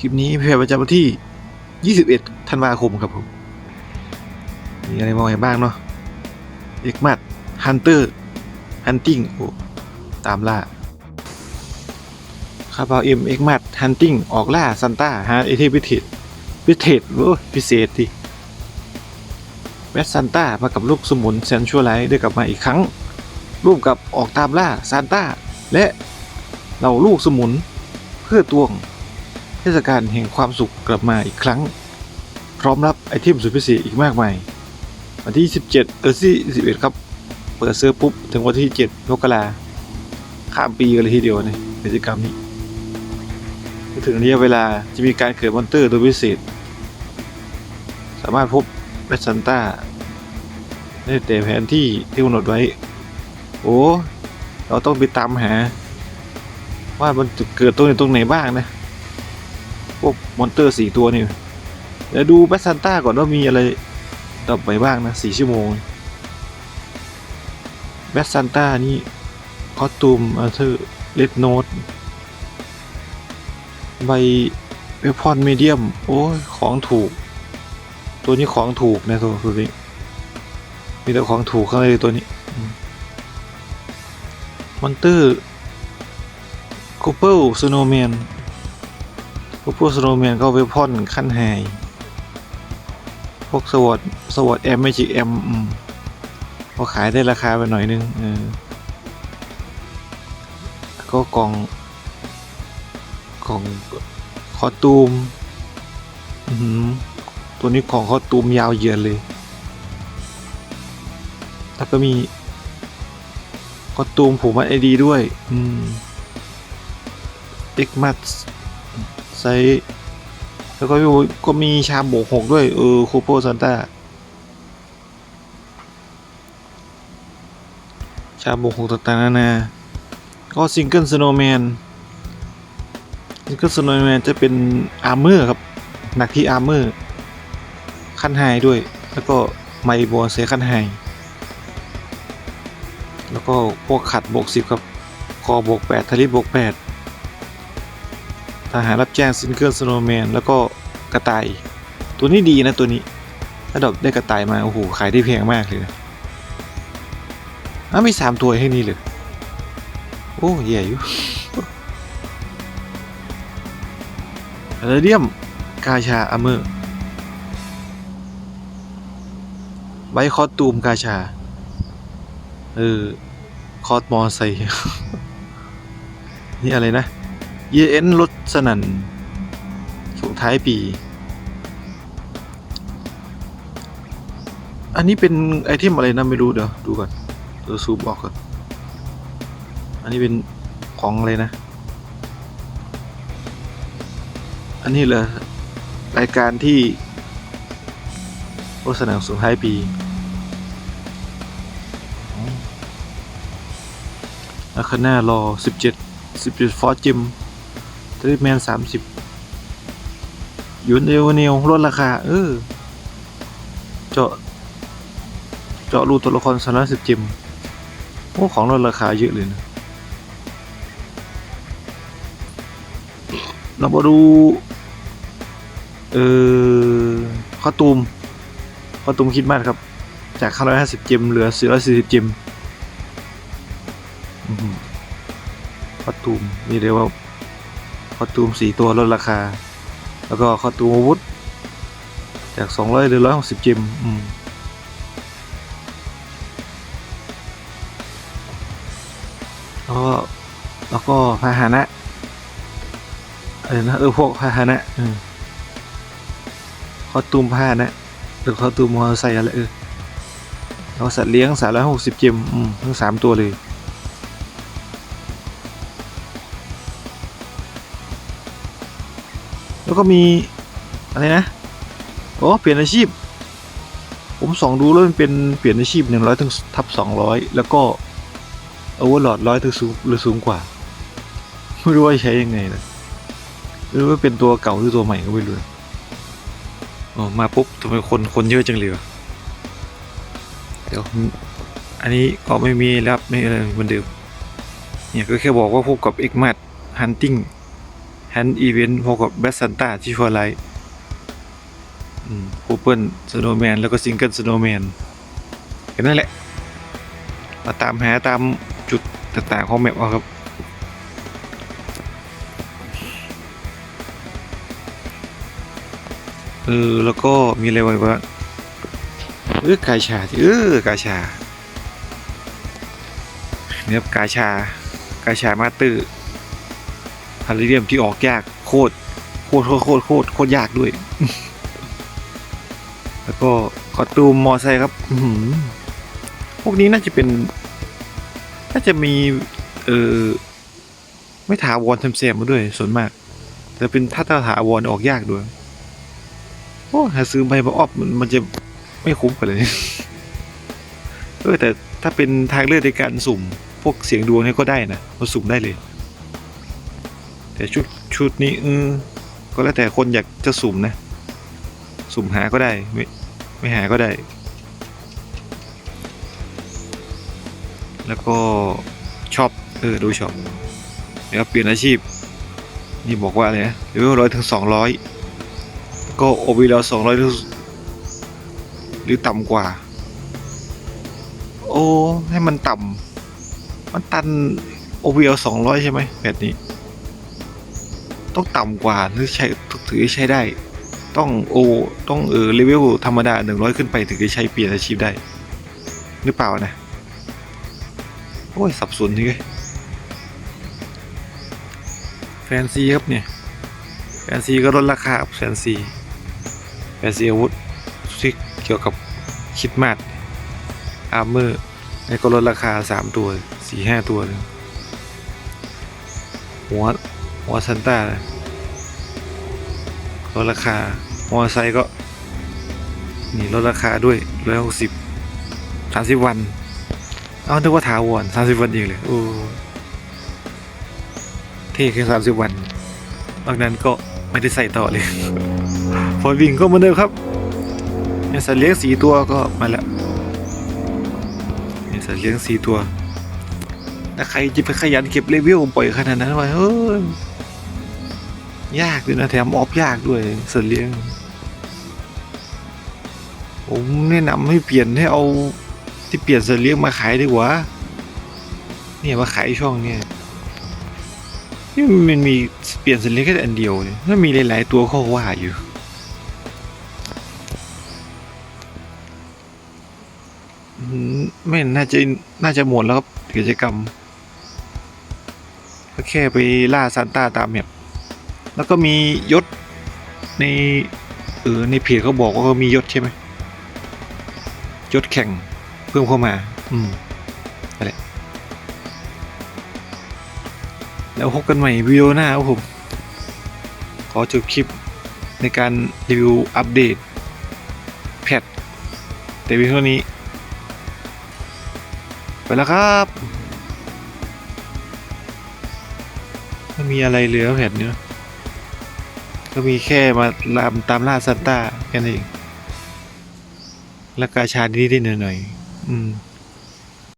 คลิปนี้เผยประจำวันที่ 21 ธันวาคมครับผม มีอะไรมองเห็นบ้างเนาะเอกมัดฮันเตอร์ ฮันติงโอ้ตามล่าคาบาวเอ็มเอกมัดฮันติงออกล่าซันต้าหาร์เอเทพิเทศพิเทศโอ้ยพิเศษดิแบทซันต้ามากับลูกสมุนแซนชัวไลท์ได้กลับมาอีกครั้ง ร่วมกับออกตามล่าซานต้าและเหล่าลูกสมุนเพื่อตวง เทศกาลแห่งความสุขกลับมาอีกครั้ง พร้อมรับไอเทมสุดพิเศษอีกมากมายวันที่ 17เออที่11 ครับ เปิดเซิร์ฟปุ๊บ ถึงวันที่ 7มกราข้ามปีกันเลยทีเดียวในกิจกรรมนี้ถึงระยะเวลาจะมีการเกิดมอนเตอร์โดยพิเศษ สามารถพบแบทซันต้าได้แต่แผนที่ที่กำหนดไว้ โอ้ เราต้องไปตามหา ว่ามันจะเกิดตรงไหนตรงไหนบ้างนะ พวกมอนเตอร์สี่ตัวนี่เดี๋ยวดูแบทซันต้าก่อนว่ามีอะไรต่อไปบ้างนะสี่ชั่วโมงแบทซันต้านี่คอสตูมอัลเทอร์เลดโนดใบเวพอนมีเดียม โอ้ย ของถูก ตัวนี้ของถูกนะตัวตัวนี้มีแต่ของถูกข้างในตัวนี้มอนเตอร์คูเปิลสโนแมน คูเปิลสโนแมนก็เวพอนขั้นไฮพวกสวอตสวอตแอมไม่จิกแอมก็ขายได้ราคาไปหน่อยนึงเออก็กล่องกล่องคอตูมตัวนี้ของคอตูมยาวเหยียดเลย แล้วก็มีคอตูมผูกมัดไอดีด้วย อืมเอ็กมัด ไซส์แล้วก็มีก็มีชาโบกหกด้วย เออคูโปซันต้าชาโบกหกต่างๆนานาก็ซิงเกิลสโนว์แมนซิงเกิลสโนว์แมนจะเป็นอาร์เมอร์ครับ หนักที่อาร์เมอร์ขั้นไฮด้วย แล้วก็ไมโบเซขั้นไฮแล้วก็พวกขัดบวกสิบครับ คอบวกแปดทะลิบวกแปด ทหารรับแจ้งซินเกิลสโนว์แมนแล้วก็กระต่าย ตัวนี้ดีนะตัวนี้ ถ้าดอกได้กระต่ายมา โอ้โห ขายได้แพงมากเลยนะอ้ามีสามตัวให้นี่เลย โอ้แย่อยู่เรเดียมกาชาอเมอร์ไว้คอตูมกาชา เออ คอร์สมอไซนี่อะไรนะ เยเอ็นรถสนันส่งท้ายปี อันนี้เป็นไอเทมอะไรนะไม่รู้เดี๋ยวดูก่อนเดี๋ยวซูมออกก่อน อันนี้เป็นของอะไรนะ อันนี้เหรอรายการที่รถสนั่นส่งท้ายปี อาคาน่ารอสิบเจ็ดสิบจ็ดฟอร์จิม ทริแมนสามสิบยูนเอวเนลลดราคา เออ เจาะ เจาะรูตัวละครสามร้อยสิบจิมโอ้ของลดราคาเยอะเลยนะเรามาดู เออข้อตูมข้อตูมคิดมากครับ จากห้าร้อยห้าสิบจิมเหลือสี่ร้อยสี่สิบจิมคอตูมนี่เรียกว่า อตูมสี่ตัวลดราคา แล้วก็คอตูมอาวุธ จากสองร้อยเหลือร้อยหกสิบจิมอืมแล้วก็แล้วก็พาหนะอะไรนะเออพวกพาหนะอืมคอตูมพาหนะหรือคอตูมมอเตอร์ไซค์อะไรเออแล้วก็สัตว์เลี้ยงสามร้อยหกสิบจิมอืมทั้งสามตัวเลย แล้วก็มีอะไรนะโอ้เปลี่ยนอาชีพ ผมส่องดูแล้วมันเป็นเปลี่ยนอาชีพหนึ่งร้อยถึงทับสองร้อยแล้วก็โอเวอร์หลอดร้อยถึงสูงหรือสูงกว่าไม่รู้ว่าใช้ยังไงนะไม่รู้ว่าเป็นตัวเก่าหรือตัวใหม่ก็ไม่รู้อ๋อมาปุ๊บทำไมคนคนเยอะจังเลยวะเดี๋ยวอันนี้ก็ไม่มีแล้วไม่อะไรเหมือนเดิมเนี่ยก็แค่บอกว่าพบกับเอ็กมัดฮันติง แฮนด์อีเวนต์พบกับแบทซันต้าที่ฟัวไลท์โอเปิลสโนแมนแล้วก็ซิงเกิลสโนแมนแค่นั้นแหละ มาตามหาตามจุดต่างๆของแมปเอาครับเออแล้วก็มีอะไรไว้บ้างเออกาชาที่เออกาชาเนี่ยกาชากาชามาสเตอร์พาริเดียมที่ออกยากโคตรโคตรโคตรโคตรโคตรโคตรยากด้วย แล้วก็คอตูมมอไซค์ครับพวกนี้น่าจะเป็น น่าจะมี เออไม่ถาวรทำเสียมาด้วยส่วนมาก แต่เป็นถ้าถ้าถาวรออกยากด้วยโอ้หาซื้อใบมาออฟมันมันจะไม่คุ้มกันเลยเออแต่ถ้าเป็นทางเลือกในการสุ่ม พวกเสียงดวงเนี่ยก็ได้นะเราสุ่มได้เลย แต่ชุดชุดนี้เออก็แล้วแต่คนอยากจะสุ่มนะ สุ่มหาก็ได้ไม่ไม่หาก็ได้ แล้วก็ช็อปเออดูช็อปแล้วเปลี่ยนอาชีพ นี่บอกว่าอะไรนะหรือว่าร้อยถึงสองร้อยก็โอวีแล้วสองร้อยหรือต่ำกว่า โอ้ให้มันต่ำมันตันโอวีลสองร้อยใช่ไหมแบบนี้ ต้องต่ำกว่าถึงใช้ถือใช้ได้ ต้องโอต้องเออเลเวลธรรมดาหนึ่งร้อยขึ้นไปถึงจะใช้เปลี่ยนอาชีพได้ หรือเปล่านะ โอ้ย สับสนทีเลยแฟนซีครับเนี่ย แฟนซีก็ลดราคาแฟนซีแฟนซีอาวุธที่เกี่ยวกับคิดมาดอาร์เมอร์แล้ก็ลดราคาสามตัวสี่ห้าตัวเลยหัว หัวซันต้าลดราคามอเตอร์ไซค์ก็นี่ลดราคาด้วยร้อยหกสิบสามสิบวัน เอานึกว่าถาวรสามสิบวันเองเลยโอ้เท่แค่สามสิบวันนอกนั้นก็ไม่ได้ใส่ต่อเลยพอวิ่งก็เหมือนเดิมครับเนี่ยสัตว์เลี้ยงสีตัวก็มาแล้วเนี่ยสัตว์เลี้ยงสีตัวถ้าใครจะไปขยันเก็บเลเวลปล่อยขนาดนั้นไว้เฮ้ย ยากด้วยนะแถมออฟยากด้วยสัตว์เลี้ยง ผมแนะนำให้เปลี่ยนให้เอาที่เปลี่ยนสัตว์เลี้ยงมาขายดีกว่า เนี่ยมาขายช่องเนี่ยนี่มันมีเปลี่ยนสัญลักษณ์แค่อันเดียวเนี่ยถ้ามีหลายๆตัวเขาว่าอยู่ไม่น่าจะน่าจะหมดแล้วครับกิจกรรมก็แค่ไปล่าซานต้าตามแมป แล้วก็มียศในเออในเพจเขาบอกว่าเขามียศใช่ไหมยศแข่งเพิ่มเข้ามา อืมแล้วพบกันใหม่วิดีโอหน้าครับผม ขอจบคลิปในการรีวิวอัปเดตแพทแต่เพียงเท่านี้ ไปแล้วครับไม่มีอะไรเหลือแพทเนี้ย ก็มีแค่มาลามตามล่าซันต้าแค่นั้นเองและกาชาดีๆหน่อยๆอืม